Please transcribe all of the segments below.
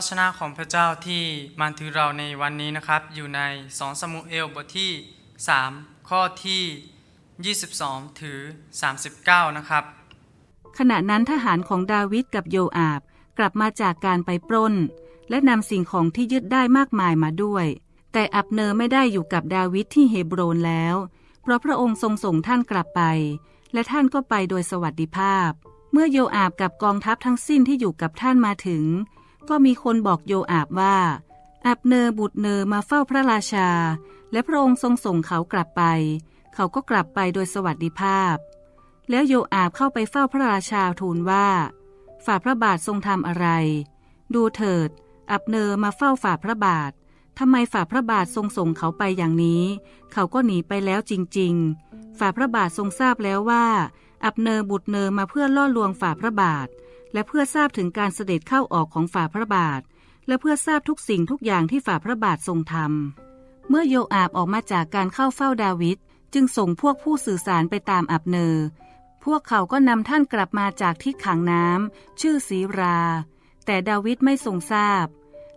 ระชนะของพระเจ้าที่มาถึงเราในวันนี้นะครับ อยู่ใน 2 สมุเอลบทที่ 3 ข้อที่ 22 ถึง 39 นะครับ ขณะนั้นทหารของดาวิดกับโยอาบกลับมาจากการไปปล้น และนำสิ่งของที่ยึดได้มากมายมาด้วย แต่อับเนอร์ไม่ได้อยู่กับดาวิดที่เฮโบรนแล้ว เพราะพระองค์ทรงส่งท่านกลับไป และท่านก็ไปโดยสวัสดิภาพ เมื่อโยอาบกับกองทัพทั้งสิ้นที่อยู่กับท่านมาถึง ก็มีคนบอกโยอาบว่า อับเนอร์บุตรเนอร์มาเฝ้าพระราชา และพระองค์ทรงส่งเขากลับไป เขาก็กลับไปโดยสวัสดิภาพ แล้วโยอาบเข้าไปเฝ้าพระราชาทูลว่า ฝ่าพระบาททรงทำอะไร ดูเถิด อับเนอร์มาเฝ้าฝ่าพระบาททำไมฝ่าพระบาททรงส่งเขาไปอย่างนี้ เขาก็หนีไปแล้วจริง ๆ ฝ่าพระบาททรงทราบแล้วว่า อับเนอร์บุตรเนอร์มาเพื่อล่อลวงฝ่าพระบาท และเพื่อทราบถึงการเสด็จเข้าออกของฝ่าพระบาท และเพื่อทราบทุกสิ่งทุกอย่างที่ฝ่าพระบาททรงทำเมื่อโยอาบออกมาจากการเข้าเฝ้าดาวิดจึงส่งพวกผู้สื่อสารไปตามอับเนอร์พวกเขาก็นำท่านกลับมาจากที่ขังน้ำชื่อสีรา แต่ดาวิดไม่ทรงทราบ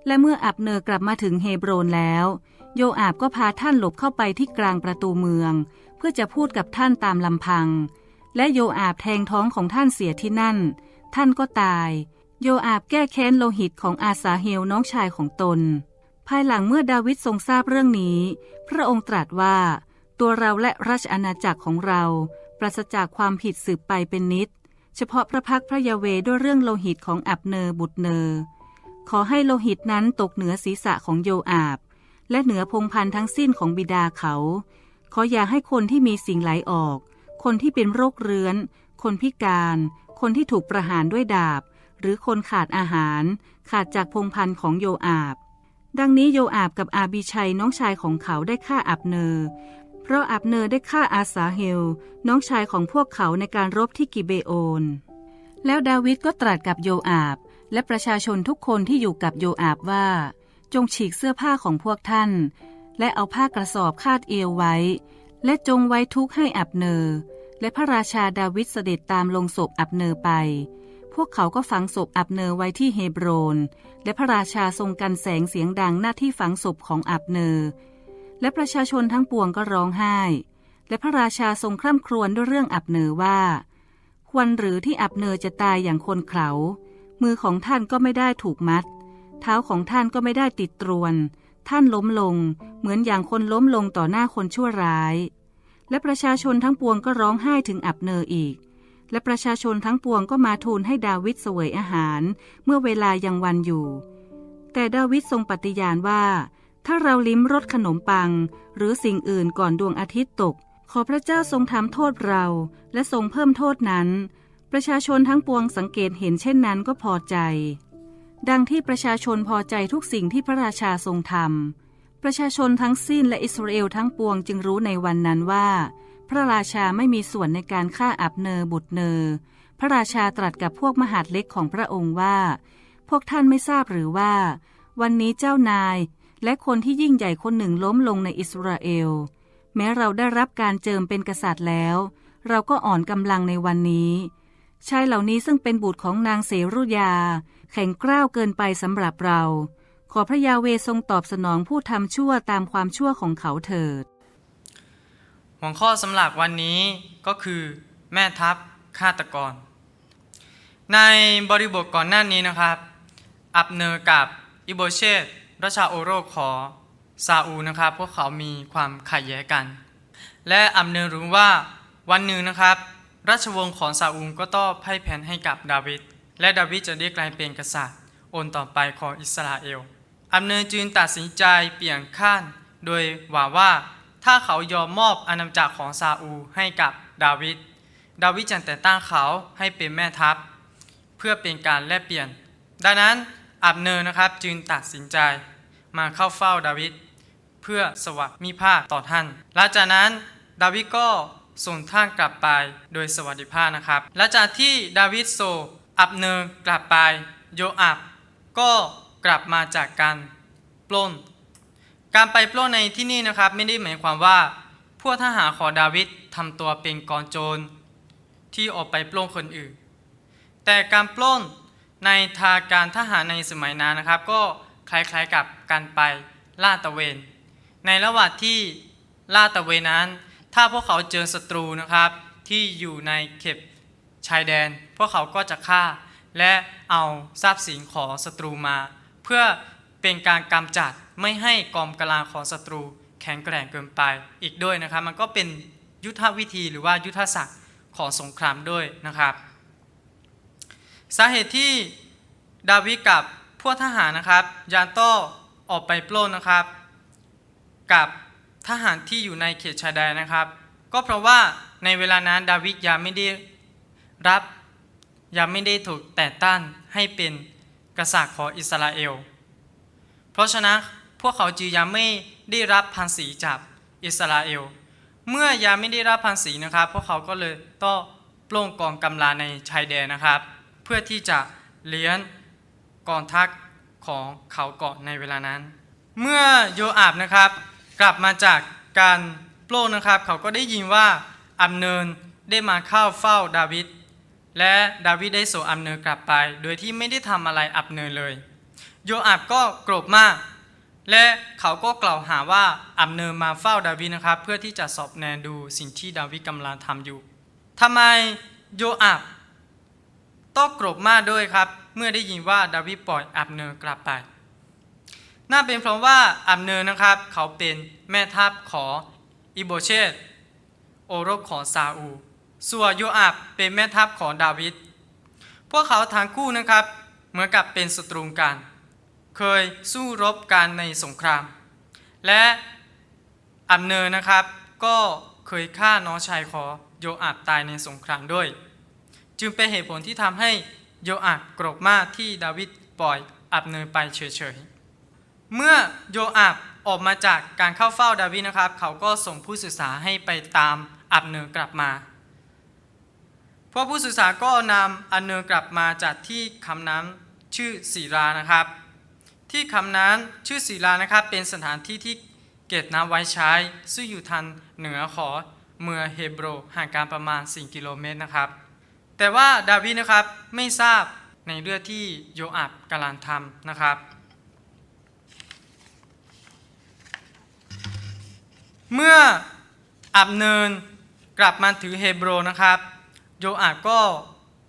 และเมื่ออับเนอร์กลับมาถึงเฮบรนแล้ว โยอาบก็พาท่านหลบเข้าไปที่กลางประตูเมือง เพื่อจะพูดกับท่านตามลำพัง และโยอาบแทงท้องของท่านเสียที่นั่น ท่านก็ตาย โยอาบแก้แค้นโลหิตของอาสาเฮลน้องชายของตน ภายหลังเมื่อดาวิดทรงทราบเรื่องนี้ พระองค์ตรัสว่า ตัวเราและราชอาณาจักรของเราปราศจากความผิดสืบไปเป็นนิด เฉพาะพระพักพระยาเวด้วยเรื่องโลหิตของอับเนอร์บุตรเนอร์ขอให้โลหิตนั้นตกเหนือศีรษะของโยอาบ และเหนือพงพันธ์ทั้งสิ้นของบิดาเขา ขออย่าให้คนที่มีสิ่งไหลออก คนที่เป็นโรคเรื้อน คนพิการ คนที่ถูกประหารด้วยดาบ หรือคนขาดอาหาร ขาดจากพงพันธ์ของโยอาบ ดังนี้โยอาบกับอาบิชัยน้องชายของเขาได้ฆ่าอับเนอร์เพราะอับเนอร์ได้ฆ่าอาสาเฮล น้องชายของพวกเขาในการรบที่กิเบโอน แล้วดาวิดก็ตรัสกับโยอาบ และประชาชนทุกคนที่อยู่กับโยอาบว่า จงฉีกเสื้อผ้าของพวกท่าน และเอาผ้ากระสอบคาดเอวไว้ และจงไว้ทุกข์ให้อับเนอร์ และพระราชาดาวิดเสด็จตามลงศพอับเนอร์ไป พวกเขาก็ฝังศพอับเนอร์ไว้ที่เฮบรน และพระราชาทรงกันแสงเสียงดังหน้าที่ฝังศพของอับเนอร์และประชาชนทั้งปวงก็ร้องไห้ และพระราชาทรงคร่ำครวญด้วยเรื่องอับเนอร์ว่า ควรหรือที่อับเนอร์จะตายอย่างคนเขามือของท่านก็ไม่ได้ถูกมัด เท้าของท่านก็ไม่ได้ติดตรวน ท่านล้มลง เหมือนอย่างคนล้มลงต่อหน้าคนชั่วร้าย และประชาชนทั้งปวงก็ร้องไห้ถึงอับเนอร์อีก และประชาชนทั้งปวงก็มาทูลให้ดาวิดเสวยอาหาร เมื่อเวลายังวันอยู่ แต่ดาวิดทรงปฏิญาณว่า ถ้าเราลิ้มรสขนมปัง หรือสิ่งอื่นก่อนดวงอาทิตย์ตก ขอพระเจ้าทรงทำโทษเรา และทรงเพิ่มโทษนั้น ประชาชนทั้งปวงสังเกตเห็นเช่นนั้นก็พอใจ ดังที่ประชาชนพอใจทุกสิ่งที่พระราชาทรงทำ ประชาชนทั้งสิ้นและอิสราเอลทั้งปวงจึงรู้ในวันนั้นว่า พระราชาไม่มีส่วนในการฆ่าอับเนอร์บุตรเนอร์พระราชาตรัสกับพวกมหาดเล็กของพระองค์ว่า พวกท่านไม่ทราบหรือว่า วันนี้เจ้านาย และคนที่ยิ่งใหญ่คนหนึ่งล้มลงในอิสราเอล แม้เราได้รับการเจิมเป็นกษัตริย์แล้ว เราก็อ่อนกำลังในวันนี้ชายเหล่านี้ซึ่งเป็นบุตรของนางเสรุยา แข็งกร้าวเกินไปสำหรับเรา ขอพระยาเวทรงตอบสนองผู้ทำชั่วตามความชั่วของเขาเถิด หัวข้อสำหรับวันนี้ก็คือ แม่ทัพฆาตกร ในบริบทก่อนหน้านี้นะครับ อับเนอร์กับอิโบเชตราชาโอโรคขอซาอูนะครับ พวกเขามีความขัดแย้งกัน และอับเนอร์รู้ว่าวันหนึ่งนะครับ ราชวงศ์ของซาอูลก็ต้องพ่ายแพ้ให้กับดาวิดและดาวิดจะได้กลายเป็นกษัตริย์โอนต่อไปของอิสราเอล อับเนอร์จึงตัดสินใจเปลี่ยนขั้น โดยหว่าว่าถ้าเขายอมมอบอาณาจักรของซาอูให้กับดาวิด ดาวิดจะแต่งตั้งเขาให้เป็นแม่ทัพ เพื่อเป็นการแลกเปลี่ยน ดังนั้นอับเนอร์นะครับจึงตัดสินใจมาเข้าเฝ้าดาวิดเพื่อสวัสดิภาพต่อท่าน หลังจากนั้นดาวิดก็ส่งท่านกลับไปโดยสวัสดิภาพนะครับ หลังจากที่ดาวิดโซอับเนอร์กลับไปโยอับก็ กลับมาจากการปล้น การไปปล้นในที่นี่นะครับ ไม่ได้หมายความว่า พวกทหารของดาวิดทำตัวเป็นกองโจรที่ออกไปปล้นคนอื่น แต่การปล้นในทางการทหารในสมัยนั้นนะครับ ก็คล้ายๆกับการไปลาดตระเวน ในระหว่างที่ลาดตระเวนนั้น ถ้าพวกเขาเจอศัตรูนะครับ ที่อยู่ในเขตชายแดน พวกเขาก็จะฆ่าและเอาทรัพย์สินของศัตรูมา เพื่อเป็นการกำจัดไม่ให้กองกำลังของศัตรูแข็งแกร่งเกินไปอีกด้วยนะครับ มันก็เป็นยุทธวิธีหรือว่ายุทธศาสตร์ของสงครามด้วยนะครับ สาเหตุที่ดาวิดกับพวกทหารนะครับยานโตออกไปปล้นนะครับ กับทหารที่อยู่ในเขตชายแดนนะครับ ก็เพราะว่าในเวลานั้นดาวิดยังไม่ได้รับยังไม่ได้ถูกแต่งตั้งให้เป็น กษัตริย์ของอิสราเอล เพราะฉะนั้นพวกเขาจึงยังไม่ได้รับภาษีจากอิสราเอล เมื่อยังไม่ได้รับภาษีนะครับ พวกเขาก็เลยต้องปล้นกองกำลังในชายแดนนะครับ เพื่อที่จะเลี้ยงกองทัพของเขาเกาะในเวลานั้น เมื่อโยอาบนะครับ กลับมาจากการปล้นนะครับ เขาก็ได้ยินว่าอัมเนินได้มาเข้าเฝ้าดาวิด และดาวิดได้ส่งอัมเนินกลับไป โดยที่ไม่ได้ทำอะไรอับเนินเลย โยอาบก็โกรธมาก และเขาก็กล่าวหาว่าอับเนินมาเฝ้าดาวิดนะครับ เพื่อที่จะสอบแนนดูสิ่งที่ดาวิดกำลังทำอยู่ทำไมโยอาบต้องโกรธมากด้วยครับ เมื่อได้ยินว่าดาวิดปล่อยอับเนินกลับไป น่าเป็นเพราะว่าอับเนินนะครับ เขาเป็นแม่ทัพของอิโบเชตโอรสของซาอู ส่วนโยอาบเป็นแม่ทัพของดาวิด พวกเขาทั้งคู่นะครับเหมือนกับเป็นศัตรูกัน เคยสู้รบกันในสงคราม และอับเนอร์นะครับก็เคยฆ่าน้องชายของโยอาบตายในสงครามด้วย จึงเป็นเหตุผลที่ทำให้โยอาบโกรธมากที่ดาวิดปล่อยอับเนอร์ไปเฉยๆ เมื่อโยอาบออกมาจากการเข้าเฝ้าดาวิดนะครับ เขาก็ส่งผู้สื่อสารให้ไปตามอับเนอร์กลับมา พวกผู้สื่อสารก็นำอันเนอกลับมาจากที่คำน้ำชื่อศิลานะครับ ที่คำน้ำชื่อศิลานะครับเป็นสถานที่ที่เก็บน้ำไว้ใช้ ซึ่งอยู่ทางเหนือของเมืองเฮบโรห่างกันประมาณ 4 กิโลเมตรนะครับ แต่ว่าดาวิดนะครับไม่ทราบในเรื่องที่โยอาบกำลังทำนะครับ เมื่ออับเนินกลับมาถึงเฮบโรนะครับ โยอาบก็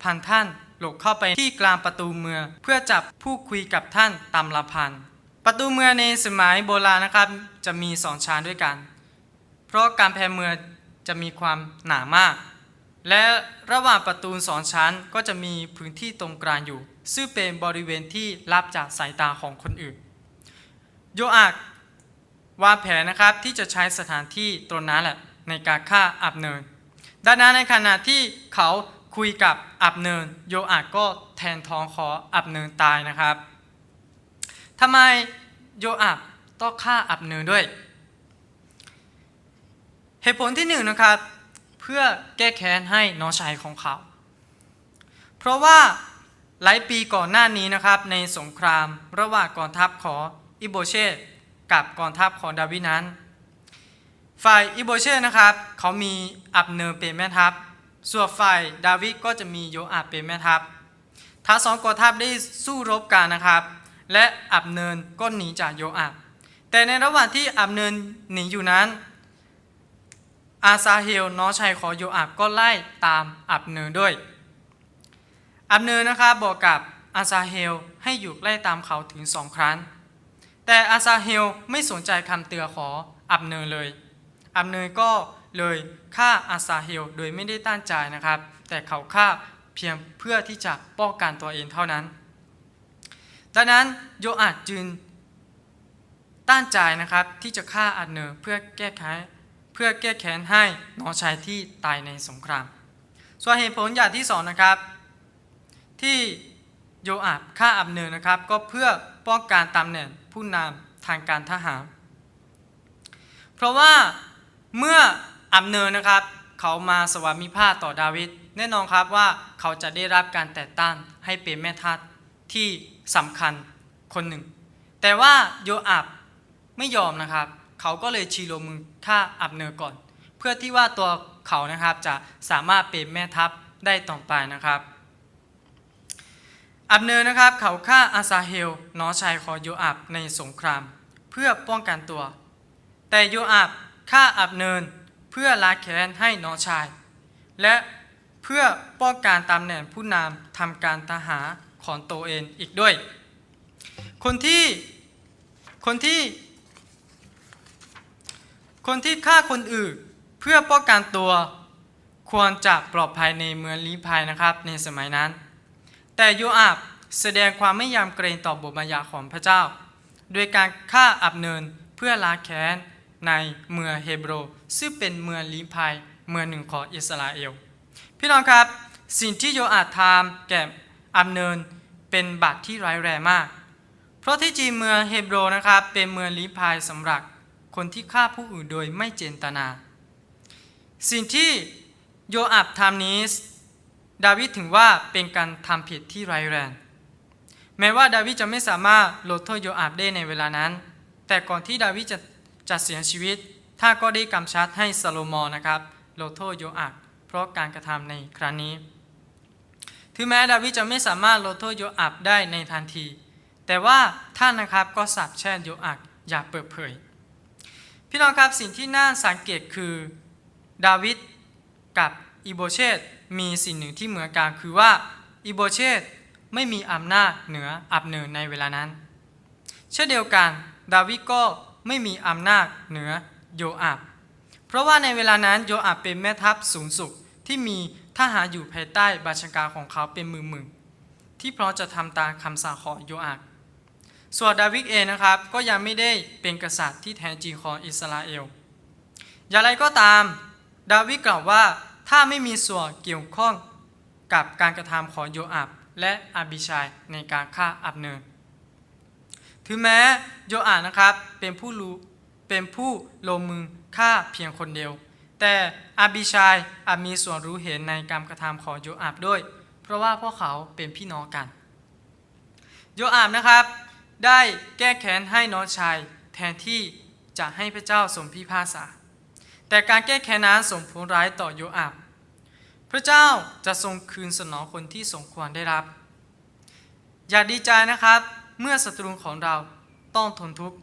พันท่านหลบเข้าไปที่กลางประตูเมือง เพื่อจับผู้คุยกับท่านตามลำพัน ประตูเมืองในสมัยโบราณนะครับ จะมีสองชั้นด้วยกัน เพราะการแพรเมืองจะมีความหนามาก และระหว่างประตูสองชั้นก็จะมีพื้นที่ตรงกลางอยู่ ซึ่งเป็นบริเวณที่ลับจากสายตาของคนอื่น โยอาบวางแผนนะครับที่จะใช้สถานที่ตรงนั้นแหละในการฆ่าอับเนิน ดังนั้นในขณะที่เขาคุยกับอับเนิน โยอาจก็แทนท้องขออับเนินตายนะครับทำไมโยอาบต้องฆ่าอับเนินด้วย เหตุผลที่หนึ่งนะครับ เพื่อแก้แค้นให้น้องชายของเขา เพราะว่าหลายปีก่อนหน้านี้นะครับ ในสงครามระหว่างกองทัพของอิโบเชตกับกองทัพของดาวินั้น ฝ่ายอิโบเช่นะครับเขามีอับเนอร์เป็นแม่ทัพ ส่วนฝ่ายดาวิดก็จะมีโยอาบเป็นแม่ทัพทั้งสองกองทัพได้สู้รบกันนะครับ และอับเนินก็หนีจากโยอาบแต่ในระหว่างที่อับเนินหนีอยู่นั้น อาซาเฮลน้องชายของโยอาบก็ไล่ตามอับเนินด้วย อับเนินนะครับบอกกับอาซาเฮลให้อยู่ไล่ตามเขาถึงสองครั้ง แต่อาซาเฮลไม่สนใจคำเตือนของอับเนยเลย อับเนยก็เลยฆ่าอาซาเฮลโดยไม่ได้ตั้งใจนะครับ แต่เขาฆ่าเพียงเพื่อที่จะป้องกันตัวเองเท่านั้นดังนั้นโยอาจจึงตั้งใจนะครับที่จะฆ่าอับเนยเพื่อแก้ไขเพื่อแก้แค้นให้น้องชายที่ตายในสงคราม ส่วนเหตุผลอย่างที่สองนะครับ ที่โยอาบฆ่าอับเนยนะครับ ก็เพื่อป้องกันตำแหน่งผู้นำทางการทหาร เพราะว่า เมื่ออับเนยนะครับ เขามาสวามิภักดิ์ต่อดาวิดแน่นอนครับว่าเขาจะได้รับการแต่งตั้งให้เป็นแม่ทัพที่สำคัญคนหนึ่ง แต่ว่าโยอาบไม่ยอมนะครับ เขาก็เลยชีโรมือฆ่าอับเนยก่อน เพื่อที่ว่าตัวเขานะครับจะสามารถเป็นแม่ทัพได้ต่อไปนะครับ อับเนอร์นะครับเขาฆ่าอาซาเฮลน้องชายของโยอาบในสงคราม เพื่อป้องกันตัว แต่โยอาบ ฆ่าอับเนินเพื่อล้าแค้นให้น้องชาย และเพื่อป้องกันตำแหน่งผู้นำทำการทหารของตัวเองอีกด้วย คนที่คนที่ คนที่ฆ่าคนอื่นเพื่อป้องกันตัว ควรจะปลอดภัยในเมืองลีภัยนะครับในสมัยนั้น แต่โยอาบแสดงความไม่ยำเกรงต่อบทบัญญัติของพระเจ้า โดยการฆ่าอับเนินเพื่อล้าแค้น ในเมืองเฮโบรซึ่งเป็นเมืองลี้ภัยเมืองหนึ่งของอิสราเอล พี่น้องครับสิ่งที่โยอาบทำแก่อับเนินเป็นบาปที่ร้ายแรงมาก เพราะที่จริงเมืองเฮโบรนะครับเป็นเมืองลีภัยสำหรับคนที่ฆ่าผู้อื่นโดยไม่เจตนา สิ่งที่โยอาบทำนี้ดาวิดถึงว่าเป็นการทำผิดที่ร้ายแรง แม้ว่าดาวิดจะไม่สามารถลดโทษโยอาบได้ในเวลานั้น แต่ก่อนที่ดาวิดจะ จะเสียชีวิตท่านก็ได้กำชับให้ซาโลมอนนะครับลดโทษโยอาบเพราะการกระทำในครั้งนี้ ถึงแม้ดาวิดจะไม่สามารถลดโทษโยอาบได้ในทันที แต่ว่าท่านนะครับก็สาปแช่งโยอาบอย่าเปิดเผย พี่น้องครับสิ่งที่น่าสังเกตคือดาวิดกับอิโบเชตมีสิ่งหนึ่งที่เหมือนกันคือว่าอิโบเชตไม่มีอำนาจเหนืออับเนินในเวลานั้น เช่นเดียวกัน ดาวิดก็ ไม่มีอำนาจเหนือโยอาบ เพราะว่าในเวลานั้นโยอาบเป็นแม่ทัพสูงสุดที่มีทหารอยู่ภายใต้บัญชาการของเขาเป็นมือมือที่พร้อมจะทำตามคำสั่งของโยอาบส่วนดาวิดเองนะครับก็ยังไม่ได้เป็นกษัตริย์ที่แท้จริงของอิสราเอล อย่างไรก็ตามดาวิดกล่าวว่าถ้าไม่มีส่วนเกี่ยวข้องกับการกระทำของโยอาบและอาบิชัยในการฆ่าอับเนอร์ ถึงแม้โยอาบนะครับเป็นผู้รู้เป็นผู้ลงมือฆ่าเพียงคนเดียว แต่อาบิชัยอาจมีส่วนรู้เห็นในการกระทำของโยอาบด้วย เพราะว่าพวกเขาเป็นพี่น้องกัน โยอาบนะครับได้แก้แค้นให้น้องชายแทนที่จะให้พระเจ้าทรงพิพากษา แต่การแก้แค้นนั้นส่งผลร้ายต่อโยอาบ พระเจ้าจะทรงคืนสนองคนที่สมควรได้รับ อย่าดีใจนะครับ เมื่อศัตรูของเราต้องทนทุกข์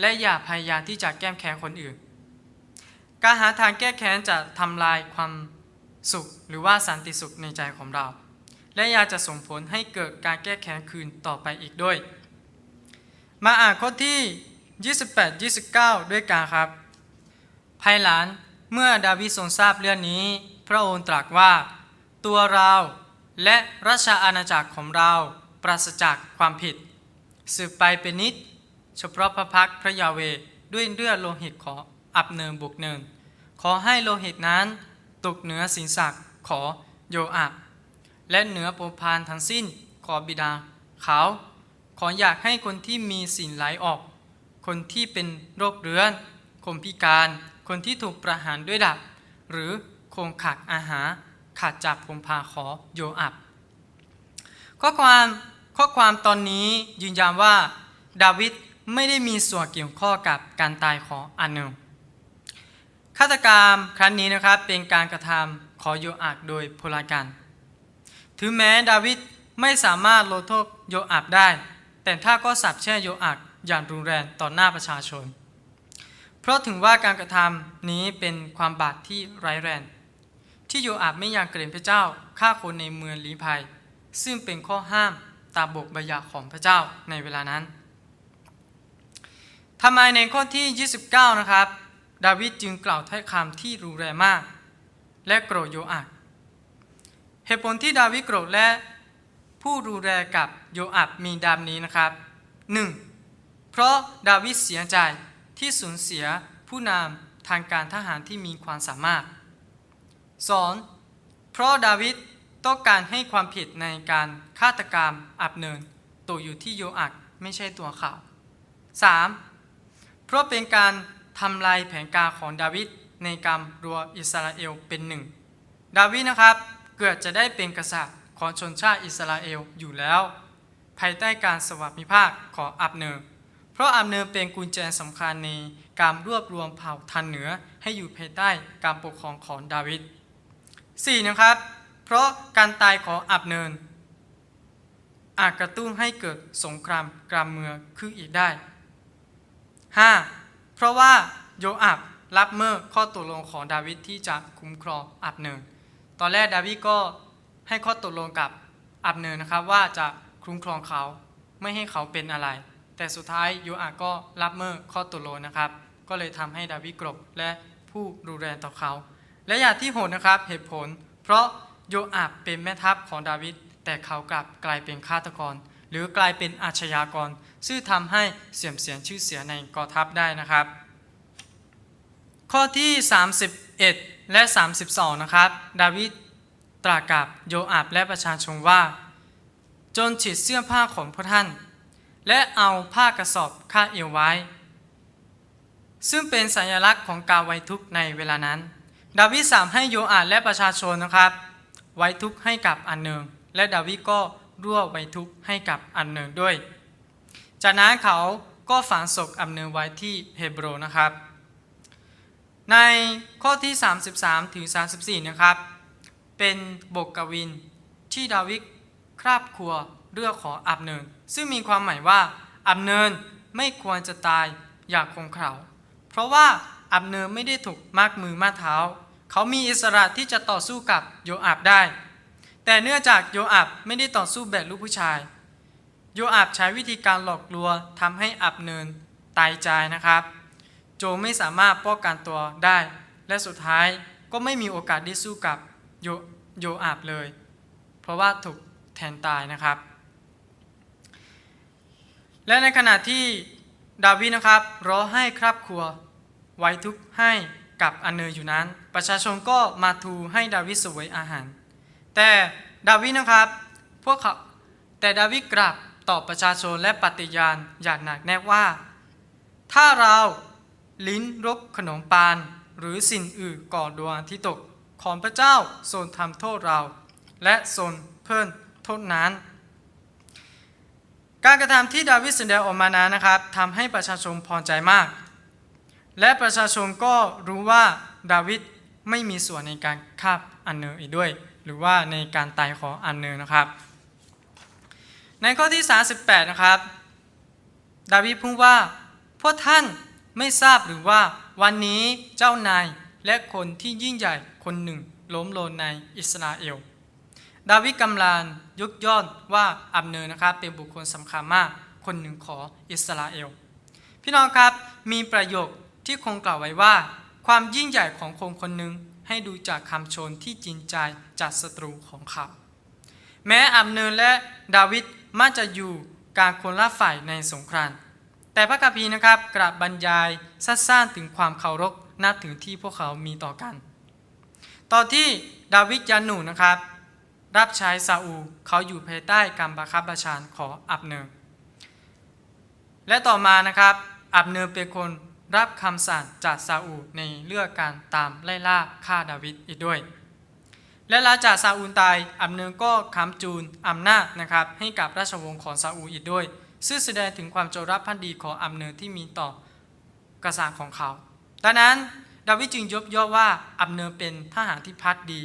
และอย่าพยายามที่จะแก้แค้นคนอื่น การหาทางแก้แค้นจะทำลายความสุขหรือว่าสันติสุขในใจของเรา และยาจะส่งผลให้เกิดการแก้แค้นคืนต่อไปอีกด้วย มาอ่านข้อที่ 28 29 ด้วยกันครับ ภายหลังเมื่อดาวิดทรงทราบเรื่องนี้ พระองค์ตรัสว่า ตัวเราและราชอาณาจักรของเราปราศจากความผิด สืบไปเป็นนิด เฉพาะพระพักตร์พระยาเวด้วยเลือดโลหิตของอับเนินบุกเนิน ขอให้โลหิตนั้นตกเหนือศีรษะขอโยอาบและเหนือโปพานทั้งสิ้นขอบิดาเขา ขออยากให้คนที่มีสิ่งไหลออก คนที่เป็นโรคเรื้อนคนพิการ คนที่ถูกประหารด้วยดับ หรือคงขาดอาหารขาดจากพงพาขอโยอับข้อความ ข้อความตอนนี้ยืนยันว่า ดาวิดไม่ได้มีส่วนเกี่ยวข้องกับการตายของอันเนลฆาตกรรมครั้งนี้นะครับเป็นการกระทำของโยอับโดยพลการถึงแม้ดาวิดไม่สามารถลดโทษโยอับได้ แต่ถ้าก็สับแช่งโยอับอย่างรุนแรงต่อหน้าประชาชน เพราะถึงว่าการกระทำนี้เป็นความบาปที่ร้ายแรง ที่โยอาบไม่อยังเกรงพระเจ้าฆ่าคนในเมืองลีภัย ซึ่งเป็นข้อห้าม ตามบทบัญญัติของพระเจ้าในเวลานั้นทำไมในข้อที่ 29 นะครับ ดาวิดจึงกล่าวถ้อยคำที่รุนแรงมาก และโกรธโยอาบเหตุผลที่ดาวิดโกรธและผู้ดูแลกับโยอับมีดามนี้นะครับ 1. เพราะดาวิดเสียใจที่สูญเสียผู้นำทางการทหารที่มีความสามารถ 2. เพราะดาวิด ต้องการให้ความผิดในการฆาตกรรมอับเนินตกอยู่ที่โยอับไม่ใช่ตัวเขา 3. เพราะเป็นการทำลายแผนการของดาวิดในการรัวอิสราเอลเป็นหนึ่ง ดาวิดนะครับเกิดจะได้เป็นกษัตริย์ของชนชาติอิสราเอลอยู่แล้ว ภายใต้การสวัสดิภาคของอับเนอร์ เพราะอับเนอร์เป็นกุญแจสำคัญในการรวบรวมเผ่าทันเหนือให้อยู่ภายใต้การปกครองของดาวิด 4. นะครับ เพราะการตายของอับเนิน อาจกระตุ้นให้เกิดสงครามกลางเมืองขึ้นอีกได้ 5. เพราะว่าโยอับรับเมื่อข้อตกลงของดาวิดที่จะคุ้มครองอับเนรตอนแรกดาวิดก็ให้ข้อตกลงกับอับเนรนนะครับว่าจะคุ้มครองเขาไม่ให้เขาเป็นอะไร แต่สุดท้ายโยอับก็รับเมื่อข้อตกลงนะครับ ก็เลยทำให้ดาวิดกรบและผู้ดูแลต่อเขา และอย่างที่โหดนะครับเหตุผล เพราะ โยอาบเป็นแม่ทัพของดาวิดแต่เขากลับกลายเป็นฆาตกร หรือกลายเป็นอาชญากร ซึ่งทำให้เสื่อมเสียชื่อเสียในกองทัพได้นะครับ ข้อที่ 31 และ 32 นะครับ ดาวิดตรัสกับโยอาบและประชาชนว่า จนฉีดเสื้อผ้าของพระท่าน และเอาผ้ากระสอบคาดเอวไว้ ซึ่งเป็นสัญลักษณ์ของกาไวทุกในเวลานั้น ดาวิดสั่งให้โยอาบและประชาชนนะครับ ไว้ทุกข์ให้กับอันเนิงและดาวิดก็ร่วไว้ทุกข์ให้กับอันเนิงด้วย จากนั้นเขาก็ฝังศพอันเนิงไว้ที่เฮบรนะครับ ในข้อที่ 33ถึง34 นะครับ เป็นบทกวินที่ดาวิดคราบครัวเรื่องของอับเนิน ซึ่งมีความหมายว่าอับเนินไม่ควรจะตายอยางคงเขาเพราะว่าอับเนินไม่ได้ถูกมากมือมากเท้า เขามีอิสระที่จะต่อสู้กับโยอาบได้ แต่เนื่องจากโยอาบไม่ได้ต่อสู้แบบลูกผู้ชาย โยอาบใช้วิธีการหลอกลวงทำให้อับเนินตายใจนะครับ โจไม่สามารถป้องกันตัวได้ และสุดท้ายก็ไม่มีโอกาสได้สู้กับโยโยอาบเลย เพราะว่าถูกแทนตายนะครับ และในขณะที่ดาวิดนะครับรอให้ครอบครัวไว้ทุกข์ให้กับอันเนยอยู่นั้น ประชาชนก็มาทูให้ดาวิดสวยอาหาร แต่ดาวิดนะครับพวกเขาแต่ดาวิดกลับตอบประชาชนและปฏิญาณอย่างหนักแน่ว่า ถ้าเราลิ้นรบขนมปานหรือสิ่งอื่นก่อดวงที่ตกของพระเจ้าทรงทำโทษเรา และทรงเพิ่มโทษนั้น การกระทำที่ดาวิดแสดงออกมานั้นนะครับทำให้ประชาชนพอใจมาก และประชาชนก็รู้ว่าดาวิด ไม่มีส่วนในการฆ่าอันเนอร์อีกด้วย หรือว่าในการตายของอันเนอร์นะครับ ในข้อที่ 38 นะครับ ดาวิดพูดว่า พวกท่านไม่ทราบหรือว่าวันนี้เจ้านายและคนที่ยิ่งใหญ่คนหนึ่งล้มลงในอิสราเอล ดาวิดกำลังยกย่อนว่าอับเนอร์นะครับเป็นบุคคลสำคัญมากคนหนึ่งของอิสราเอล พี่น้องครับมีประโยคที่คงกล่าวไว้ว่า ความยิ่งใหญ่ของคนคนหนึ่งให้ดูจากคำชนที่จริงใจจากศัตรูของเขา แม้อับเนรและดาวิดมักจะอยู่กลางคนละฝ่ายในสงคราม แต่พระคัมภีร์นะครับกราบบรรยายสั้นๆถึงความเคารพนับถึงที่พวกเขามีต่อกัน ตอนที่ดาวิดยาหนูนะครับ รับใช้ซาอูเขาอยู่ภายใต้การบังคับบัญชาของอับเนรและต่อมานะครับอับเนรเป็นคน รับคำสั่งจากซาอูในเรื่องการตามไล่ล่าฆ่าดาวิดอีกด้วย และหลังจากซาอูลตายอับเนอร์ก็ค้ำจูนอำนาจนะครับให้กับราชวงศ์ของซาอูอีกด้วย ซึ่งแสดงถึงความจรักภักดีของอับเนอร์ที่มีต่อกษัตริย์ของเขาดังนั้นดาวิดจึงยกย่อว่าอับเนอร์เป็นทหารที่พักดี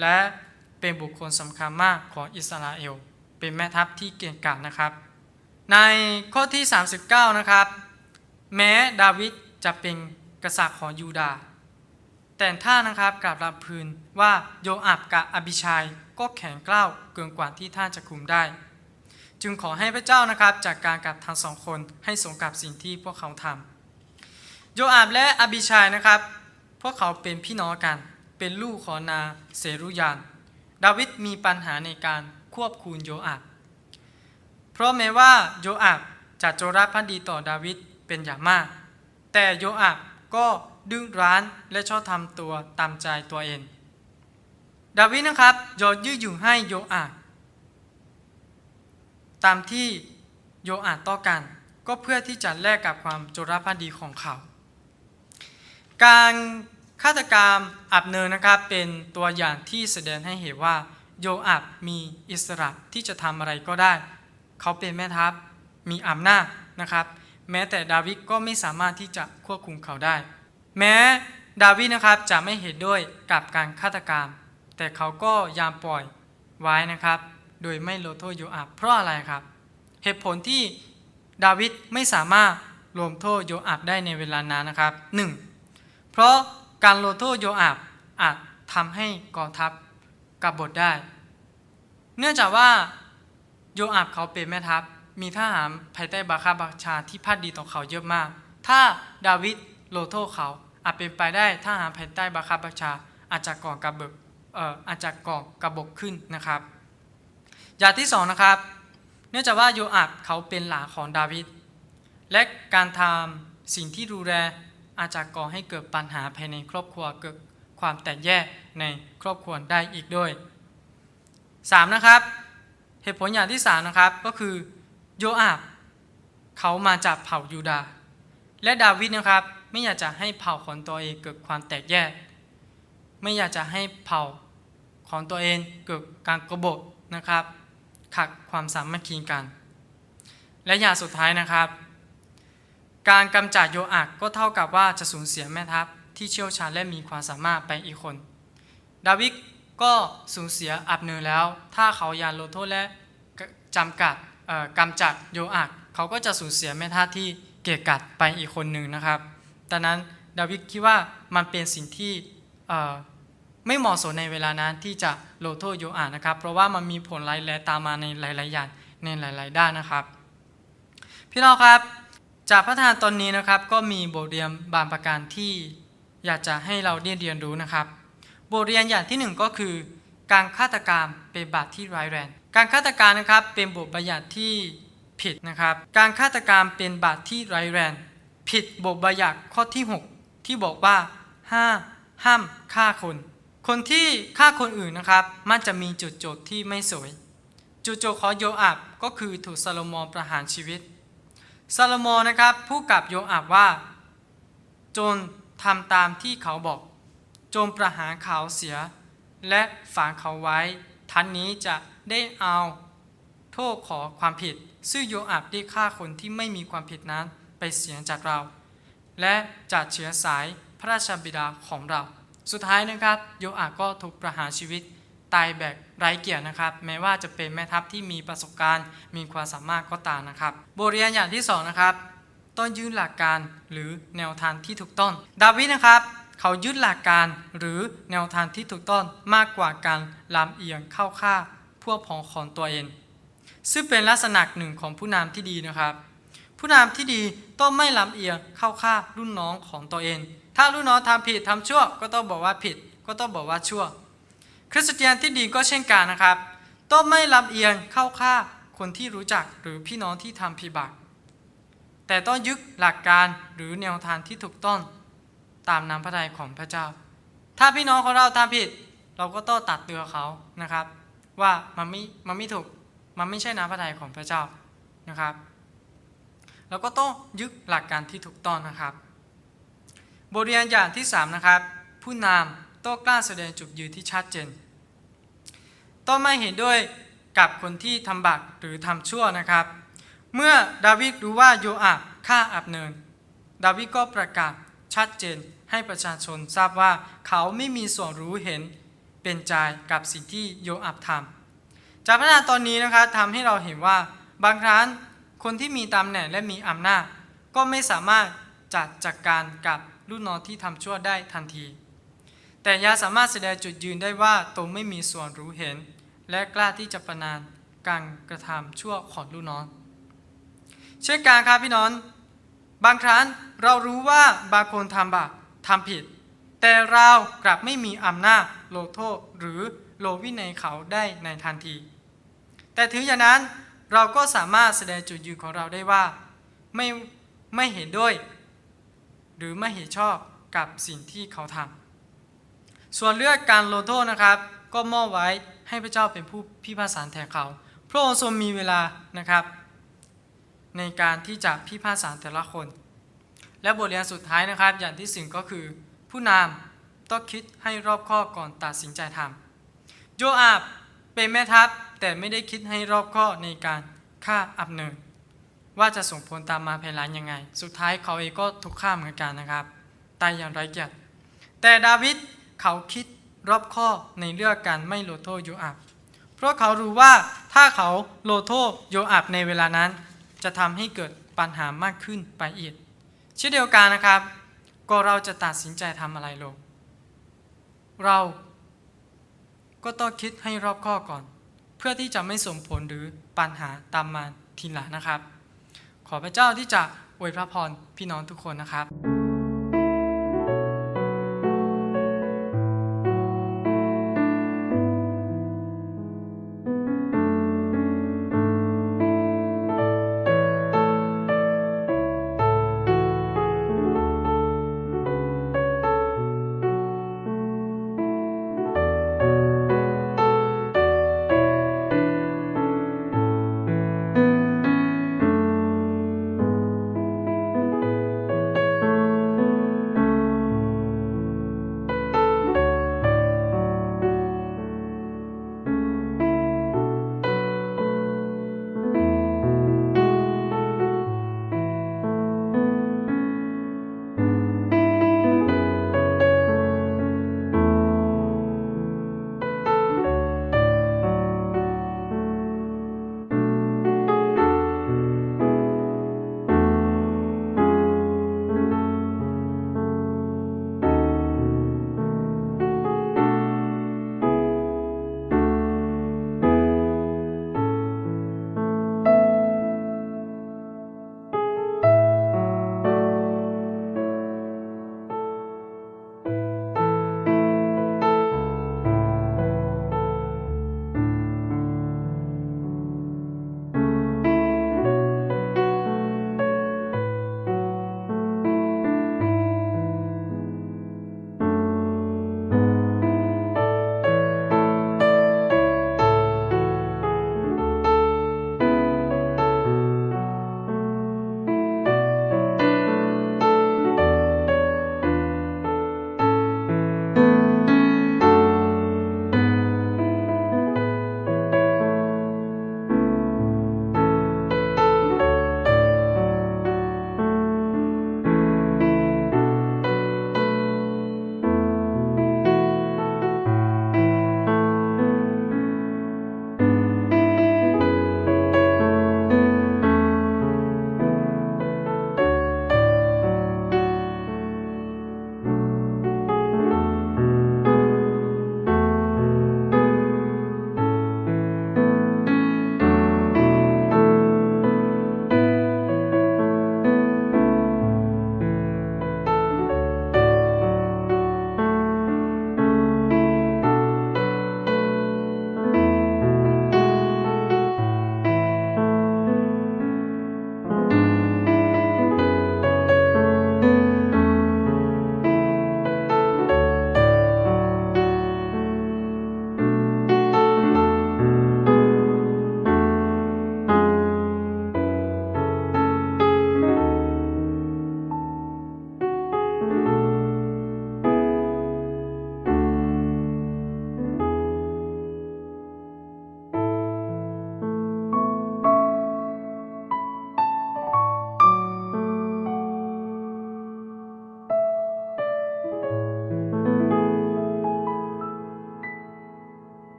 และเป็นบุคคลสำคัญมากของอิสราเอล เป็นแม่ทัพที่เก่งกาจนะครับ ในข้อที่ 39 นะครับ แม้ดาวิดจะเป็นกษัตริย์ของยูดาห์แต่ท่านนะครับกลับรับพื้นว่าโยอับกับอบิชัยก็แข็งกร้าวเกินกว่าที่ท่านจะคุมได้ จึงขอให้พระเจ้านะครับจากการกับทั้งสองคนให้สมกับสิ่งที่พวกเขาทำโยอาบและอบิชัยนะครับ พวกเขาเป็นพี่น้องกัน เป็นลูกของนาเซรุยาน ดาวิดมีปัญหาในการควบคุมโยอาบเพราะแม้ว่าโยอาบจะโจรพันดีต่อดาวิด เป็นอย่างมาก แต่โยอาบก็ดื้อรั้นและชอบทำตัวตามใจตัวเอง ดาวิดนะครับยอยืดอยู่ให้โยอาบตามที่โยอาบต้องการก็เพื่อที่จะแลกกับความโจรพันดีของเขา การฆาตกรรมอับเนอร์นะครับเป็นตัวอย่างที่แสดงให้เห็นว่าโยอาบมีอิสระที่จะทำอะไรก็ได้ เขาเป็นแม่ทัพมีอำนาจนะครับ แม้แต่ดาวิดก็ไม่สามารถที่จะควบคุมเขาได้ แม้ดาวิดนะครับจะไม่เห็นด้วยกับการฆาตกรรม แต่เขาก็ยามปล่อยไว้นะครับ โดยไม่ลงโทษโยอาบเพราะอะไรครับ เหตุผลที่ดาวิดไม่สามารถลงโทษโยอาบได้ในเวลานั้นนะครับ 1. เพราะการลงโทษโยอาบอาจทำให้กองทัพกบฏได้ เนื่องจากว่าโยอาบเขาเป็นแม่ทัพ มีทหารภายใต้บาคาบัชาที่พัดดีต่อเขาเยอะมาก ถ้าดาวิดโลโทเขาอาจเป็นไปได้ทหารภายใต้บาคาบัชาอาจจะก่อกระเบิกเอ่ออาจจะก่อกระบกขึ้นนะครับ อย่างที่สองนะครับ เนื่องจากว่าโยอาบเขาเป็นหลานของดาวิดและการทำสิ่งที่ดูแลอาจจะก่อให้เกิดปัญหาภายในครอบครัวเกิดความแตกแยกในครอบครัวได้อีกด้วย 3. นะครับ เหตุผลอย่างที่ 3 นะครับก็คือ โยอาบเขามาจากเผ่ายูดาห์และดาวิดนะครับ ไม่อยากจะให้เผ่าของตัวเองเกิดความแตกแยก ไม่อยากจะให้เผ่าของตัวเองเกิดการกบฏนะครับขัดความสามัคคีกัน และอย่างสุดท้ายนะครับ การกำจัดโยอาบก็เท่ากับว่าจะสูญเสียแม่ทัพที่เชี่ยวชาญและมีความสามารถไปอีกคน ดาวิดก็สูญเสียอับเนอแล้ว ถ้าเขายานลงโทษและจำกัด กำจัดโยอาบเขาก็จะสูญเสียแม่ทัพที่เกียกัดไปอีกคนหนึ่งนะครับดังนั้นดาวิดคิดว่ามันเป็นสิ่งที่ไม่เหมาะสมในเวลานั้นที่จะโลโทโยอาบนะครับ เพราะว่ามันมีผลร้ายแรงตามมาในหลาย ๆ อย่างในหลาย ๆ ด้านนะครับ พี่น้องครับจากพระธรรมตอนนี้นะครับ ก็มีบทเรียนบางประการที่อยากจะให้เราได้เรียนรู้นะครับ บทเรียนอย่างที่หนึ่งก็คือ การฆาตกรรมเป็นบาปที่ร้ายแรง การฆาตกรรมนะครับเป็นบทบัญญัติที่ผิดนะครับ การฆาตกรรมเป็นบาปที่ร้ายแรงผิดบทบัญญัติข้อที่ 6 ที่บอกว่าห้าห้ามฆ่าคน คนที่ฆ่าคนอื่นนะครับ มันจะมีจุดจบที่ไม่สวย จุดจบของโยอาบก็คือถูกซาโลมอนประหารชีวิตซาโลมอนนะครับพูดกับโยอาบว่า จนทำตามที่เขาบอกจงประหารเขาเสีย และฝังเขาไว้ ทันนี้จะ ได้เอาโทษขอความผิด ซึ่งโยอาบได้ฆ่าคนที่ไม่มีความผิดนั้นไปเสียจากเรา และจัดเชื้อสายพระราชบิดาของเรา สุดท้ายนะครับ โยอาบก็ถูกประหารชีวิตตายแบบไร้เกียรตินะครับ แม้ว่าจะเป็นแม่ทัพที่มีประสบการณ์ มีความสามารถก็ตามนะครับ บทเรียนอย่างที่สองนะครับต้องยึดหลักการหรือแนวทางที่ถูกต้อง ดาวิดนะครับ เขายึดหลักการหรือแนวทางที่ถูกต้องมากกว่าการลำเอียงเข้าฆ่า พวกพ้องของตัวเอง ซึ่งเป็นลักษณะหนึ่งของผู้นำที่ดีนะครับ ผู้นำที่ดีต้องไม่ลำเอียงเข้าฆ่ารุ่นน้องของตัวเอง ถ้ารุ่นน้องทำผิดทำชั่ว ก็ต้องบอกว่าผิด ก็ต้องบอกว่าชั่ว คริสเตียนที่ดีก็เช่นกันนะครับต้องไม่ลำเอียงเข้าฆ่าคนที่รู้จักหรือพี่น้องที่ทำผิดบาปแต่ต้องยึดหลักการหรือแนวทางที่ถูกต้องตามน้ำพระทัยของพระเจ้า ถ้าพี่น้องของเราทำผิด เราก็ต้องตัดเตือนเขานะครับ ว่ามันไม่มันไม่ถูกมันไม่ใช่น้ำพระทัยของพระเจ้านะครับเราก็ต้องยึดหลักการที่ถูกต้องนะครับ บทเรียนอย่างที่ 3 นะครับ ผู้นำต้องกล้าแสดงจุดยืนที่ชัดเจนต้องไม่เห็นด้วยกับคนที่ทำบาปหรือทำชั่วนะครับ เมื่อดาวิดรู้ว่าโยอาบฆ่าอับเนิน ดาวิดก็ประกาศชัดเจนให้ประชาชนทราบว่าเขาไม่มีส่วนรู้เห็น เป็นใจกับสิ่งที่โยอาบทำจากพระธรรมตอนนี้นะครับทำให้เราเห็นว่าบางครั้งคนที่มีตำแหน่งและมีอำนาจ ก็ไม่สามารถจัดจัดการกับลูกน้องที่ทำชั่วได้ทันที แต่ยาสามารถแสดงจุดยืนได้ว่าตนไม่มีส่วนรู้เห็น และกล้าที่จะประนามการกระทำชั่วของลูกน้อง เช่นการครับพี่น้อง บางครั้งเรารู้ว่าบางคนทำบาปทำผิด แต่เรากลับไม่มีอำนาจโลโทษหรือโลวินัยเขาได้ในทันที แต่ถึงอย่างนั้นเราก็สามารถแสดงจุดยืนของเราได้ว่า ไม่ไม่เห็นด้วย หรือไม่เห็นชอบกับสิ่งที่เขาทำส่วนเรื่องการโลโทษนะครับ ก็มอบไว้ให้พระเจ้าเป็นผู้พิพากษาแทนเขา พระองค์ทรงมีเวลานะครับ ในการที่จะพิพากษาแต่ละคน และบทเรียนสุดท้ายนะครับ อย่างที่สิ่งก็คือ ผู้นำต้องคิดให้รอบคอบก่อนตัดสินใจทำโยอาบเป็นแม่ทัพแต่ไม่ได้คิดให้รอบคอบในการฆ่าอับเนินว่าจะส่งผลตามมาภายหลังยังไง สุดท้ายเขาเองก็ถูกฆ่าเหมือนกันนะครับตายอย่างไร้เกียรติแต่ดาวิดเขาคิดรอบคอบในเรื่องการไม่โลโทษโยอาบเพราะเขารู้ว่าถ้าเขาโลโทโยอาบในเวลานั้น จะทำให้เกิดปัญหามากขึ้นไปอีกเช่นเดียวกันนะครับ ก็เราจะตัดสินใจทำอะไรลงเราก็ต้องคิดให้รอบคอบก่อน เพื่อที่จะไม่ส่งผลหรือปัญหาตามมาทีหลังนะครับ ขอพระเจ้าที่จะอวยพระพรพี่น้องทุกคนนะครับ